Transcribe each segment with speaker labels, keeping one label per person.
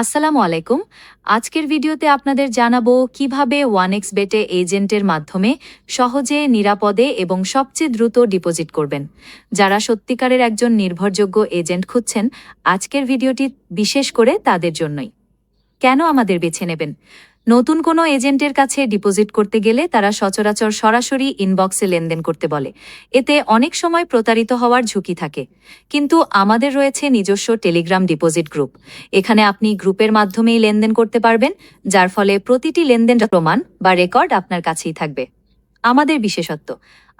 Speaker 1: আসসালামু আলাইকুম। আজকের ভিডিওতে আপনাদের জানাব কীভাবে ওয়ান এক্স বেটে এজেন্টের মাধ্যমে সহজে, নিরাপদে এবং সবচেয়ে দ্রুত ডিপোজিট করবেন। যারা সত্যিকারের একজন নির্ভরযোগ্য এজেন্ট খুঁজছেন, আজকের ভিডিওটি বিশেষ করে তাদের জন্যই। কেন আমাদের বেছে নেবেন? নতুন কোনো এজেন্টের কাছে ডিপোজিট করতে গেলে তারা সচরাচর সরাসরি ইনবক্সে লেনদেন করতে বলে। এতে অনেক সময় প্রতারিত হওয়ার ঝুঁকি থাকে। কিন্তু আমাদের রয়েছে নিজস্ব টেলিগ্রাম ডিপোজিট গ্রুপ। এখানে আপনি গ্রুপের মাধ্যমেই লেনদেন করতে পারবেন, যার ফলে প্রতিটি লেনদেন প্রমাণ বা রেকর্ড আপনার কাছেই থাকবে। আমাদের বিশেষত্ব,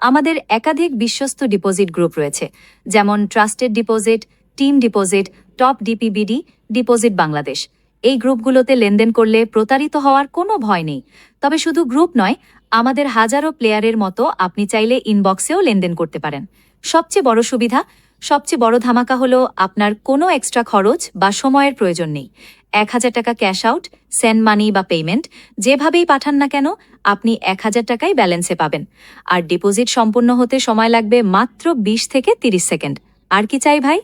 Speaker 1: আমাদের একাধিক বিশ্বস্ত ডিপোজিট গ্রুপ রয়েছে, যেমন trusted deposit, team deposit, top DPBD, deposit Bangladesh. এই গ্রুপগুলোতে লেনদেন করলে প্রতারিত হওয়ার কোনো ভয় নেই। তবে শুধু গ্রুপ নয়, আমাদের হাজারো প্লেয়ারের মতো আপনি চাইলে ইনবক্সেও লেনদেন করতে পারেন। সবচেয়ে বড় সুবিধা, সবচেয়ে বড় ধামাকা হলো আপনার কোনো এক্সট্রা খরচ বা সময়ের প্রয়োজন নেই। এক হাজার টাকা ক্যাশ আউট, সেন্ড মানি বা পেমেন্ট, যেভাবেই পাঠান না কেন, আপনি এক হাজার টাকাই ব্যালেন্সে পাবেন। আর ডিপোজিট সম্পূর্ণ হতে সময় লাগবে মাত্র বিশ থেকে তিরিশ সেকেন্ড। আর কি চাই ভাই?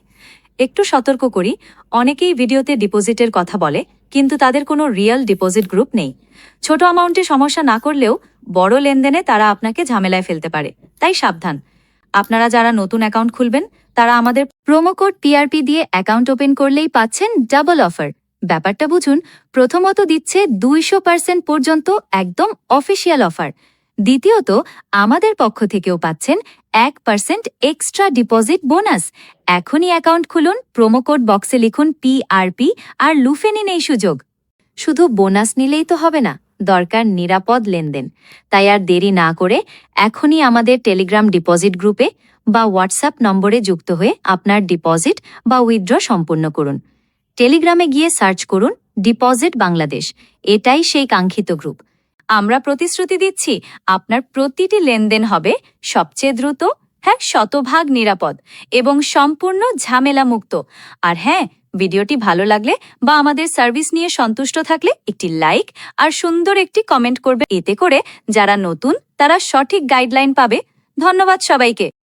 Speaker 1: একটু সতর্ক করি, অনেকেই ভিডিওতে ডিপোজিটের কথা বলে, কিন্তু তাদের কোনো রিয়েল ডিপোজিট গ্রুপ নেই। ছোট অ্যামাউন্টে সমস্যা না করলেও বড় লেনদেনে তারা আপনাকে ঝামেলায় ফেলতে পারে। তাই সাবধান। আপনারা যারা নতুন অ্যাকাউন্ট খুলবেন, তারা আমাদের প্রোমো কোড টিআরপি দিয়ে অ্যাকাউন্ট ওপেন করলেই পাচ্ছেন ডাবল অফার। ব্যাপারটা বুঝুন, প্রথমত দিচ্ছে দুইশো পার্সেন্ট পর্যন্ত একদম অফিসিয়াল অফার। দ্বিতীয়ত, আমাদের পক্ষ থেকেও পাচ্ছেন এক পার্সেন্ট এক্সট্রা ডিপোজিট বোনাস এখনই অ্যাকাউন্ট খুলুন প্রোমো কোড বক্সে লিখুন পিআরপি আর লুফে নিন এই সুযোগ। শুধু বোনাস নিলেই তো হবে না, দরকার নিরাপদ লেনদেন। তাই আর দেরি না করে এখনই আমাদের টেলিগ্রাম ডিপোজিট গ্রুপে বা হোয়াটসঅ্যাপ নম্বরে যুক্ত হয়ে আপনার ডিপোজিট বা উইথড্র সম্পূর্ণ করুন। টেলিগ্রামে গিয়ে সার্চ করুন ডিপোজিট বাংলাদেশ এটাই সেই কাঙ্ক্ষিত গ্রুপ আমরা প্রতিশ্রুতি দিচ্ছি, আপনার প্রতিটি লেনদেন হবে সবচেয়ে দ্রুত হ্যাঁ শতভাগ নিরাপদ এবং সম্পূর্ণ ঝামেলা মুক্ত আর হ্যাঁ ভিডিওটি ভালো লাগলে বা আমাদের সার্ভিস নিয়ে সন্তুষ্ট থাকলে একটি লাইক আর সুন্দর একটি কমেন্ট করবে। এতে করে যারা নতুন, তারা সঠিক গাইডলাইন পাবে। ধন্যবাদ সবাইকে।